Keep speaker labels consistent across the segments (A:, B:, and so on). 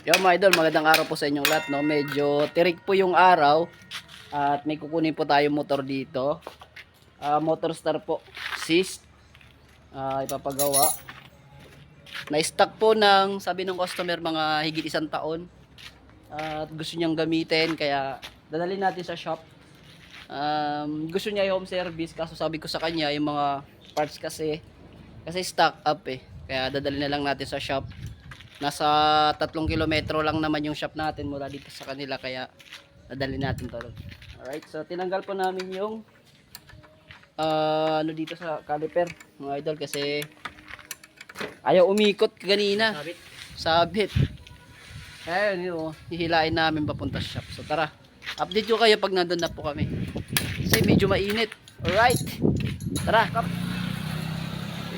A: Yo mga idol, magandang araw po sa inyong lahat. No? Medyo tirik po yung araw at may kukunin po tayo motor dito. Ah, motor star po, Sis. Ah, ipapagawa. Na-stock po ng, sabi ng customer, mga higit isang taon. At gusto niyang gamitin, kaya dadalhin natin sa shop. Um, gusto niya yung home service, kaso sabi ko sa kanya, yung mga parts kasi, kasi stock up eh. Kaya dadalhin na lang natin sa shop. Nasa tatlong kilometro lang naman yung shop natin mula dito sa kanila kaya nadali natin to. Alright, so tinanggal po namin yung ah, ano dito sa caliper mga idol kasi ayaw umikot kanina. Sabit. Sabit. Ayun yun, hihilain namin papunta sa shop. So tara, update ko kayo pag nandun na po kami. Kasi medyo mainit. Alright, tara.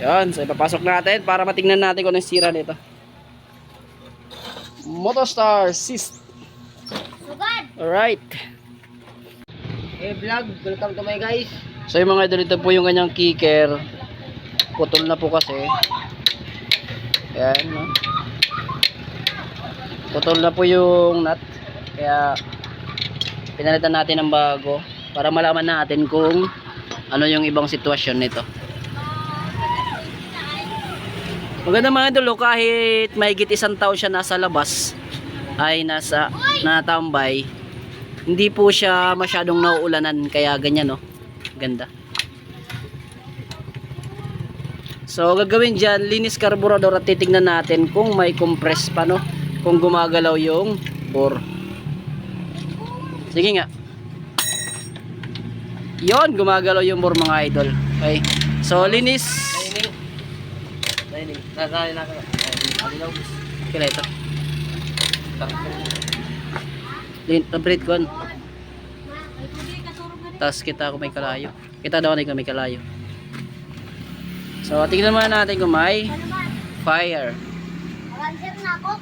A: Yan, so ipapasok natin para matingnan natin kung anong sira nito. Motostar Sys.
B: Sugad!
A: Alright.
B: Hey vlog, welcome to my guys.
A: So yung mga idol, ito po yung kanyang kicker. Putol na po kasi. Ayan, no? Putol na po yung nut. Kaya, pinalitan natin ng bago para malaman natin kung ano yung ibang sitwasyon nito. Maganda mga idol, oh, kahit mahigit isang taon siya nasa labas, ay nasa natambay, hindi po siya masyadong nauulanan kaya ganyan no ganda. So gagawin dyan linis carburetor at titignan natin kung may compress pa no? Kung gumagalaw yung bore. Sige nga. Yon gumagalaw yung bore mga idol. Okay. So linis
B: Dining. Nakain na ka. Alilaw.
A: kila ito Lin, complete ko Tapos kita kung may kalayo. Kita daw na may kalayo. So, tingnan muna natin kung may fire.
B: Ako.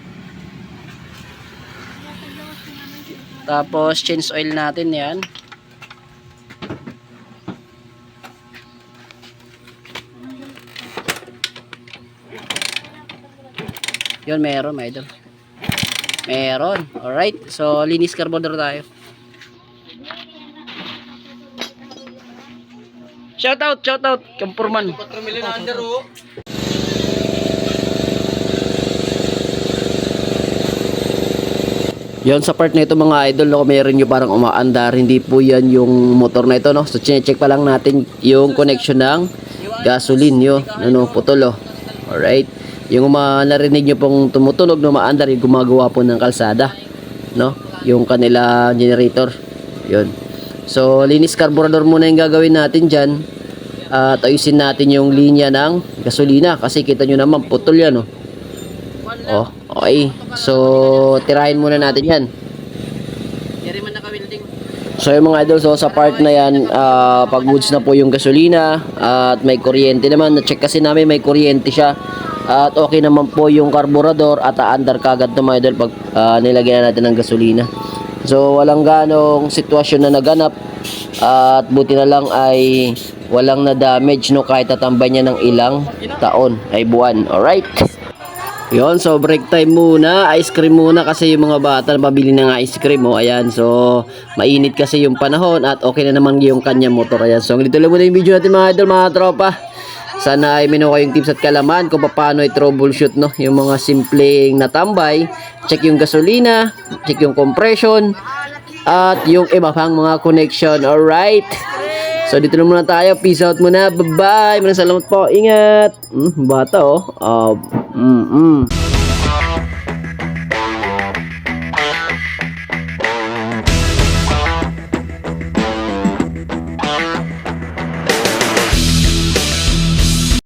A: Tapos, change oil natin yan. Yun, meron, may idol. Meron. Alright. So, linis carburetor tayo. Shout out, shout out, Kampurman.
B: 4 million under oh.
A: Yon sa part na ito mga idol, no, meron yung parang umaandar. Hindi po yan yung motor na ito, no. So, check pa lang natin yung connection ng gasoline, yo. Ano, putol, oh. Alright. Yung uma, narinig nyo pong tumutunog na umaandar, yung gumagawa po ng kalsada, no. Yung kanila generator. Yon. So, linis carburetor muna yung gagawin natin dyan. At ayusin natin yung linya ng gasolina. Kasi kita nyo naman, putol yan, oh. Oh, okay. So, tirahin muna natin yan. So yung mga idol, so sa part na yan, ah, pag goods na po yung gasolina at may kuryente naman, na-check kasi namin may kuryente siya. At okay naman po yung carburetor at aandar kagad to mga idol pag ah, nilagyan na natin ng gasolina. So walang ganong sitwasyon na naganap at buti na lang ay walang na damage no kahit tatambay niya ng ilang taon ay buwan. Alright. Yon, so break time muna. Ice cream muna kasi yung mga bata pabili ng ice cream. Oh, ayan. So, mainit kasi yung panahon at okay na naman yung kanya motor. Ayan. So, dito lang muna yung video natin mga idol, mga tropa. Sana ay minuha kayong tips at kalaman kung paano i-troubleshoot no, yung mga simpleng natambay. Check yung gasolina, check yung compression, at yung iba pang mga connection. Alright. So dito na muna tayo. Peace out muna. Bye-bye. Maraming salamat po. Ingat. Mm, bata oh. Uh, mm, mm.